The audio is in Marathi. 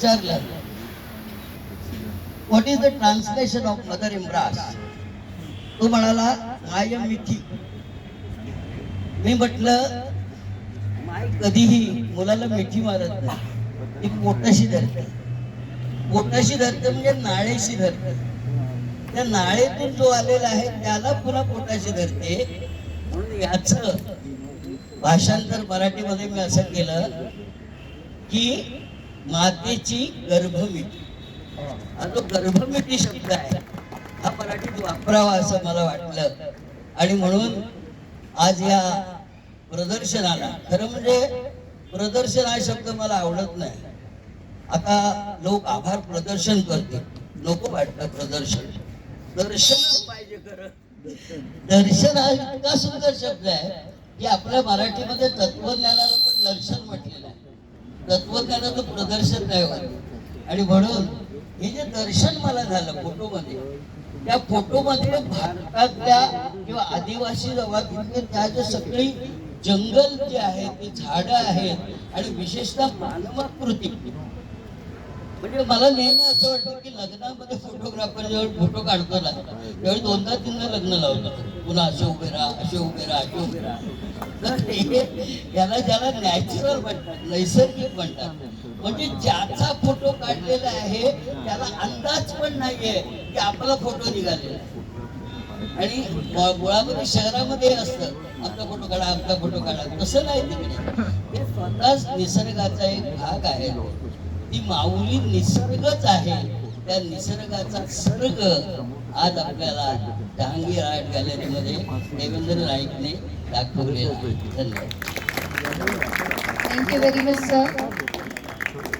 विचारलं. What is the translation of mother इम्रास तो म्हणाला माय मिठी मी म्हटलं कधीही मुलाला मिठी मारत नाही. ती पोटाशी धरते. पोटाशी धरते म्हणजे नाळेशी धरते. त्या नाळेतून जो आलेला आहे त्याला पुन्हा पोटाशी धरते. म्हणून याच भाषांतर मराठीमध्ये मी असं केलं की मातेची गर्भमिती. तो गर्भमिती शब्द आहे. हा मराठीत वापरावा असं मला वाटलं. आणि म्हणून आज या प्रदर्शनाला खरं म्हणजे प्रदर्शन हा शब्द मला आवडत नाही. आता लोक आभार प्रदर्शन करते नको वाटतं प्रदर्शन. दर्शन पाहिजे खरं. दर्शन हा इतका सुंदर शब्द आहे की आपल्या मराठीमध्ये तत्वज्ञानाला पण दर्शन म्हटलेलं आहे दर्शन नाही होत. आणि म्हणून हे जे दर्शन मला झालं फोटोमध्ये त्या फोटोमध्ये भारतातल्या किंवा आदिवासी जमातीतल्या त्या जे सगळी जंगल जे आहे ते झाडं आहेत आणि विशेषतः मानवाकृती. म्हणजे मला नेहमी असं वाटतं की लग्नामध्ये फोटोग्राफर जेव्हा फोटो काढतो ना त्यावेळी दोनदा तीनदा लग्न लावतात पुन्हा असे उभे राहा असे उभे राहा असे उभे राहा. तर याला ज्याला नॅचरल म्हणतात नैसर्गिक म्हणतात. म्हणजे ज्याचा फोटो काढलेला आहे त्याला अंदाज पण नाहीये की आपला फोटो निघालेला आहे. आणि मुळामध्ये शहरामध्ये असतं आपला फोटो काढा आपला फोटो काढा. तसं नाही तिकडे. हे स्वतःच निसर्गाचा एक भाग आहे. ती माऊली निसर्गच आहे. त्या निसर्गाचा सर्ग आज आपल्याला जहांगीर आर्ट गॅलरीमध्ये देवेंद्र नाईकने दाखवलेला धन्यवाद. Thank you very much sir